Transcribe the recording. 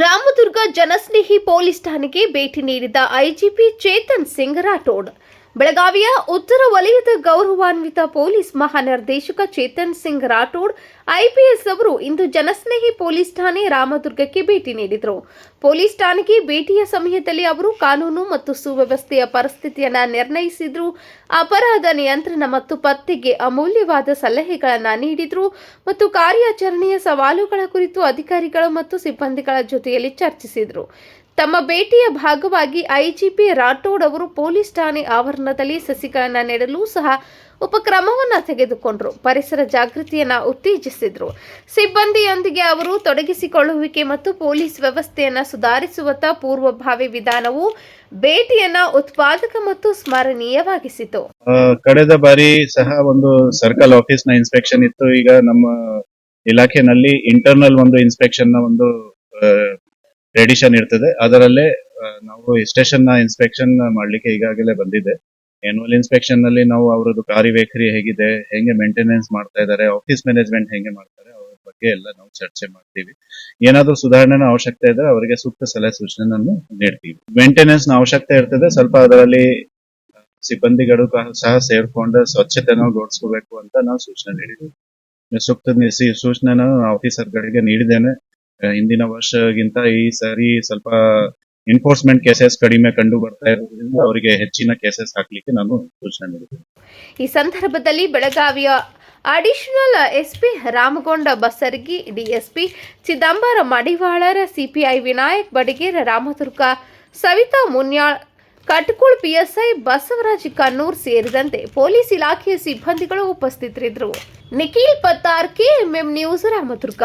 Ramdurg ಜನಸ್ನೇಹಿ police ಠಾಣೆಗೆ ಭೇಟಿ ನೀಡಿದ ಐಜಿಪಿ ಚೇತನ್ ಸಿಂಗ್ ರಾಠೋಡ್. ಬೆಳಗಾವಿಯ ಉತ್ತರ ವಲಯದ ಗೌರವಾನ್ವಿತ ಪೊಲೀಸ್ ಮಹಾನಿರ್ದೇಶಕ ಚೇತನ್ ಸಿಂಗ್ ರಾಠೋಡ್ ಐಪಿಎಸ್ ಅವರು ಇಂದು ಜನಸ್ನೇಹಿ ಪೊಲೀಸ್ ಠಾಣೆ ರಾಮದುರ್ಗಕ್ಕೆ ಭೇಟಿ ನೀಡಿದರು. ಪೊಲೀಸ್ ಠಾಣೆಗೆ ಭೇಟಿಯ ಸಮಯದಲ್ಲಿ ಅವರು ಕಾನೂನು ಮತ್ತು ಸುವ್ಯವಸ್ಥೆಯ ಪರಿಸ್ಥಿತಿಯನ್ನು ನಿರ್ಣಯಿಸಿದ್ರು. ಅಪರಾಧ ನಿಯಂತ್ರಣ ಮತ್ತು ಪತ್ತೆಗೆ ಅಮೂಲ್ಯವಾದ ಸಲಹೆಗಳನ್ನು ನೀಡಿದ್ರು ಮತ್ತು ಕಾರ್ಯಾಚರಣೆಯ ಸವಾಲುಗಳ ಕುರಿತು ಅಧಿಕಾರಿಗಳು ಮತ್ತು ಸಿಬ್ಬಂದಿಗಳ ಜೊತೆಯಲ್ಲಿ ಚರ್ಚಿಸಿದರು. ತಮ್ಮ ಭೇಟಿಯ ಭಾಗವಾಗಿ ಐಜಿಪಿ ರಾಠೋಡ್ ಅವರು ಪೊಲೀಸ್ ಠಾಣೆ ಆವರಣದಲ್ಲಿ ಸಸಿಗಳನ್ನು ನೆಡಲು ಸಹ ಉಪಕ್ರಮವನ್ನು ತೆಗೆದುಕೊಂಡರು. ಪರಿಸರ ಜಾಗೃತಿಯನ್ನ ಉತ್ತೇಜಿಸಿದರು. ಸಿಬ್ಬಂದಿಯೊಂದಿಗೆ ಅವರು ತೊಡಗಿಸಿಕೊಳ್ಳುವಿಕೆ ಮತ್ತು ಪೊಲೀಸ್ ವ್ಯವಸ್ಥೆಯನ್ನ ಸುಧಾರಿಸುವತ್ತ ಪೂರ್ವಭಾವಿ ವಿಧಾನವು ಭೇಟಿಯನ್ನ ಉತ್ಪಾದಕ ಮತ್ತು ಸ್ಮರಣೀಯವಾಗಿಸಿತು. ಕಳೆದ ಬಾರಿ ಸಹ ಒಂದು ಸರ್ಕಲ್ ಆಫೀಸ್ನ ಇನ್ಸ್ಪೆಕ್ಷನ್ ಇತ್ತು. ಈಗ ನಮ್ಮ ಇಲಾಖೆನಲ್ಲಿ ಇಂಟರ್ನಲ್ ಒಂದು ಇನ್ಸ್ಪೆಕ್ಷನ್ನ ಒಂದು ಟ್ರೆಡಿಷನ್ ಇರ್ತದೆ. ಅದರಲ್ಲೇ ನಾವು ಸ್ಟೇಷನ್ನ ಇನ್ಸ್ಪೆಕ್ಷನ್ ಮಾಡ್ಲಿಕ್ಕೆ ಈಗಾಗಲೇ ಬಂದಿದೆ. ಆನ್ಯುವಲ್ ಇನ್ಸ್ಪೆಕ್ಷನ್ನಲ್ಲಿ ನಾವು ಅವರದ್ದು ಕಾರ್ಯವೈಖರಿ ಹೇಗಿದೆ, ಹೆಂಗೆ ಮೇಂಟೆನೆನ್ಸ್ ಮಾಡ್ತಾ ಇದ್ದಾರೆ ಆಫೀಸ್ ಮ್ಯಾನೇಜ್ಮೆಂಟ್ ಹೆಂಗೆ ಮಾಡ್ತಾರೆ, ಅವ್ರ ಬಗ್ಗೆ ಎಲ್ಲ ನಾವು ಚರ್ಚೆ ಮಾಡ್ತೀವಿ. ಏನಾದ್ರೂ ಸುಧಾರಣೆನ ಅವಶ್ಯಕತೆ ಇದ್ರೆ ಅವರಿಗೆ ಸೂಕ್ತ ಸಲಹೆ ಸೂಚನೆಯನ್ನು ನೀಡ್ತೀವಿ. ಮೇಂಟೆನೆನ್ಸ್ನ ಅವಶ್ಯಕತೆ ಇರ್ತದೆ, ಸ್ವಲ್ಪ ಅದರಲ್ಲಿ ಸಿಬ್ಬಂದಿಗಳು ಸಹ ಸೇರ್ಕೊಂಡು ಸ್ವಚ್ಛತೆನ ಗೌಡಿಸ್ಕೋಬೇಕು ಅಂತ ನಾವು ಸೂಚನೆ ನೀಡಿದ್ದೀವಿ. ಸೂಕ್ತ ಸೂಚನೆನ ಆಫೀಸರ್ಗಳಿಗೆ ನೀಡಿದ್ದೇನೆ. ಹಿಂದಿನ ವರ್ಷಗಿಂತ ಈ ಸಾರಿ ಸ್ವಲ್ಪ ಎನ್ಫೋರ್ಸ್ಮೆಂಟ್ ಕೇಸಸ್ ಕಡಿಮೆ ಕಂಡು ಬರ್ತಾ ಇರೋದ್ರಿಂದ ಅವರಿಗೆ ಹೆಚ್ಚಿನ ಕೇಸಸ್ ಹಾಕ್ಲಿಕ್ಕೆ ನಾನು ಸೂಚನೆ ನೀಡಿದ್ದೇನೆ. ಈ ಸಂದರ್ಭದಲ್ಲಿ ಬೆಳಗಾವಿಯ additional SP Ramagonda Basargi, DSP Chidambara Madivalara CPI Vinayak Badigera, Ramadurga Savita Munyal, Katkul PSI Basavaraj Kannur ಸೇರಿದಂತೆ ಪೊಲೀಸ್ ಇಲಾಖೆಯ ಸಿಬ್ಬಂದಿಗಳು ಉಪಸ್ಥಿತರಿದ್ದರು. Nikhil Pattar, KMM news, Ramadurga.